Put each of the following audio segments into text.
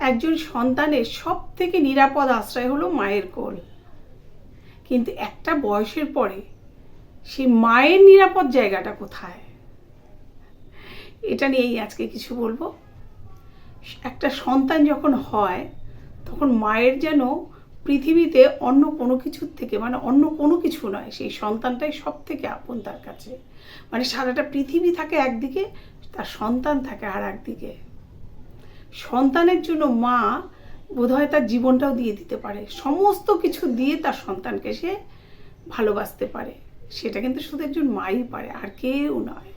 একজন সন্তানের সব থেকে নিরাপদ আশ্রয় হলো মায়ের কোল। কিন্তু একটা বয়সের পরে সেই মায়ের নিরাপদ জায়গাটা কোথায়? এটা নিয়েই আজকে কিছু বলব। একটা সন্তান যখন হয়, তখন মায়ের যেন পৃথিবীতে অন্য কোনো কিছুর থেকে মানে অন্য কোনো কিছু নয়, সেই সন্তানটাই সব থেকে আপন তার কাছে। মানে সারাটা পৃথিবী থাকে একদিকে, তার সন্তান থাকে আর একদিকে সন্তানের জন্য মা বোধহয় তার জীবনটাও দিয়ে দিতে পারে। সমস্ত কিছু দিয়ে তার সন্তানকে সে ভালোবাসতে পারে। সেটা কিন্তু শুধু একজন মাই পারে, আর কেউ নয়।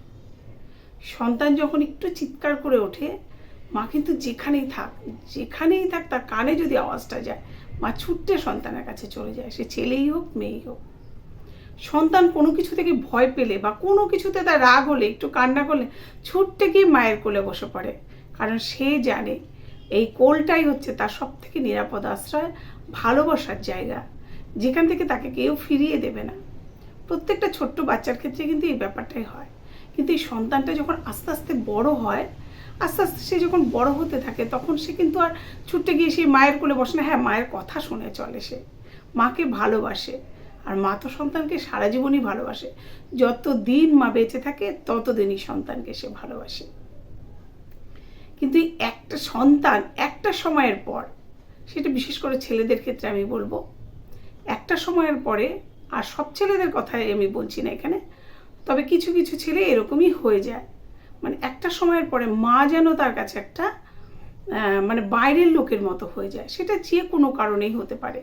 সন্তান যখন একটু চিৎকার করে ওঠে, মা কিন্তু যেখানেই থাক যেখানেই থাক তার কানে যদি আওয়াজটা যায়, মা ছুটতে সন্তানের কাছে চলে যায়। সে ছেলেই হোক, মেয়েই হোক। সন্তান কোনো কিছু থেকে ভয় পেলে বা কোনো কিছুতে তার রাগ হলে, একটু কান্না করলে ছুটতে গিয়ে মায়ের কোলে বসে পড়ে। কারণ সে জানে এই কোলটাই হচ্ছে তার সব থেকে নিরাপদ আশ্রয়, ভালোবাসার জায়গা। যেখান থেকে তাকে কেউ ফিরিয়ে দেবে না। প্রত্যেকটা ছোট্ট বাচ্চার ক্ষেত্রে কিন্তু এই ব্যাপারটাই হয়। কিন্তু এই সন্তানটা যখন আস্তে আস্তে বড় হয়, আস্তে আস্তে সে যখন বড় হতে থাকে, তখন সে কিন্তু আর ছুটতে গিয়ে সেই মায়ের কোলে বসে না হ্যাঁ মায়ের কথা শুনে চলে সে। মাকে ভালোবাসে। আর মা তো সন্তানকে সারা জীবনই ভালোবাসে। যত দিন মা বেঁচে থাকে, ততদিনই সন্তানকে সে ভালোবাসে। কিন্তু এই একটা সন্তান একটা সময়ের পর, সেটা বিশেষ করে ছেলেদের ক্ষেত্রে আমি বলব, একটা সময়ের পরে আর সব ছেলেদের কথাই আমি বলছি না এখানে, তবে কিছু কিছু ছেলে এরকমই হয়ে যায়। মানে একটা সময়ের পরে মা যেন তার কাছে একটা মানে বাইরের লোকের মতো হয়ে যায়, সেটা যে কোনো কারণেই হতে পারে।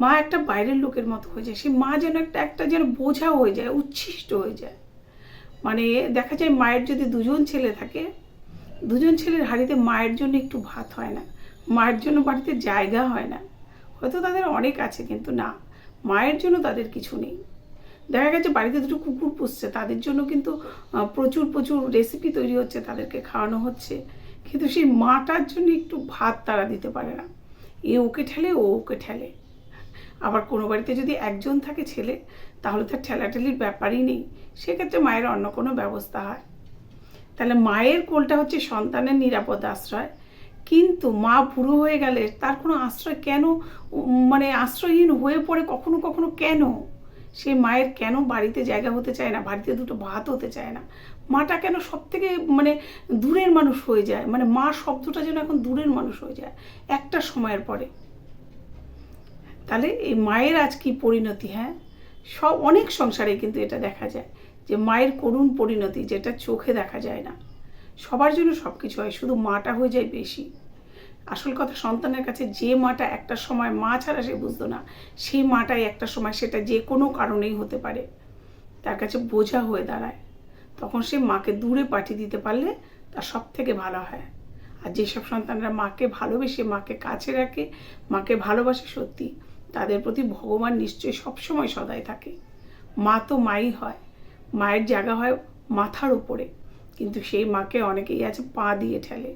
মা একটা বাইরের লোকের মতো হয়ে যায়, সে মা যেন একটা একটা যেন বোঝা হয়ে যায়, উচ্ছিষ্ট হয়ে যায়। মানে দেখা যায় মায়ের যদি দুজন ছেলে থাকে দুজন ছেলের হাড়িতে মায়ের জন্য একটু ভাত হয় না। মায়ের জন্য বাড়িতে জায়গা হয় না। হয়তো তাদের অনেক আছে, কিন্তু না। মায়ের জন্য তাদের কিছু নেই। দেখা গেছে বাড়িতে দুটো কুকুর পুষছে। তাদের জন্য কিন্তু প্রচুর প্রচুর রেসিপি তৈরি হচ্ছে, তাদেরকে খাওয়ানো হচ্ছে। কিন্তু সেই মাটার জন্য একটু ভাত তারা দিতে পারে না। এ ওকে ঠেলে, ও ওকে ঠেলে। আবার কোনো বাড়িতে যদি একজন থাকে ছেলে, তাহলে তার ঠেলাঠেলির ব্যাপারই নেই। সেক্ষেত্রে মায়ের অন্য কোনো ব্যবস্থা হয়। তাহলে মায়ের কোলটা হচ্ছে সন্তানের নিরাপদ আশ্রয়। কিন্তু মা বুড়ো হয়ে গেলে তার কোনো আশ্রয় কেন মানে আশ্রয়হীন হয়ে পড়ে কখনো কখনো কেন? সে মায়ের কেন বাড়িতে জায়গা হতে চায় না? বাড়িতে দুটো ভাত হতে চায় না। মাটা কেন সব থেকে মানে দূরের মানুষ হয়ে যায়? মানে মা শব্দটা যেন এখন দূরের মানুষ হয়ে যায়, একটা সময়ের পরে। তাহলে এই মায়ের আজ কি পরিণতি হ্যাঁ? সব অনেক সংসারে কিন্তু এটা দেখা যায়। যে মায়ের করুণ পরিণতি যেটা চোখে দেখা যায় না। সবার জন্য সব কিছু হয়, শুধু মাটা হয়ে যায় বেশি। আসল কথা, সন্তানের কাছে যে মাটা একটা সময় মা ছাড়া সে বুঝতো না, সেই মাটাই একটা সময় সেটা যে কোনো কারণেই হতে পারে। তার কাছে বোঝা হয়ে দাঁড়ায়। তখন সে মাকে দূরে পাঠিয়ে দিতে পারলে তার সব থেকে ভালো হয়। আর যেসব সন্তানরা মাকে ভালোবেসে, মাকে কাছে রাখে, মাকে ভালোবাসে সত্যি, তাদের প্রতি ভগবান নিশ্চয়ই সবসময় সদাই থাকে। মা তো মাই হয়। মায়ের জায়গা হয় মাথার উপরে। কিন্তু সেই মাকে অনেকেই আছে পা দিয়ে ঠেলে।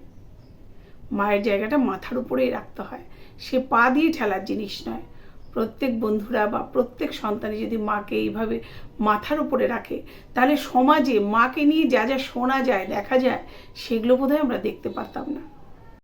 মায়ের জায়গাটা মাথার উপরেই রাখতে হয়। সে পা দিয়ে ঠেলার জিনিস নয়। প্রত্যেক বন্ধুরা বা প্রত্যেক সন্তানই যদি মাকে এইভাবে মাথার উপরে রাখে, তাহলে সমাজে মাকে নিয়ে যা যা শোনা যায়, দেখা যায়, সেগুলো বোধহয় আমরা দেখতে পারতাম না।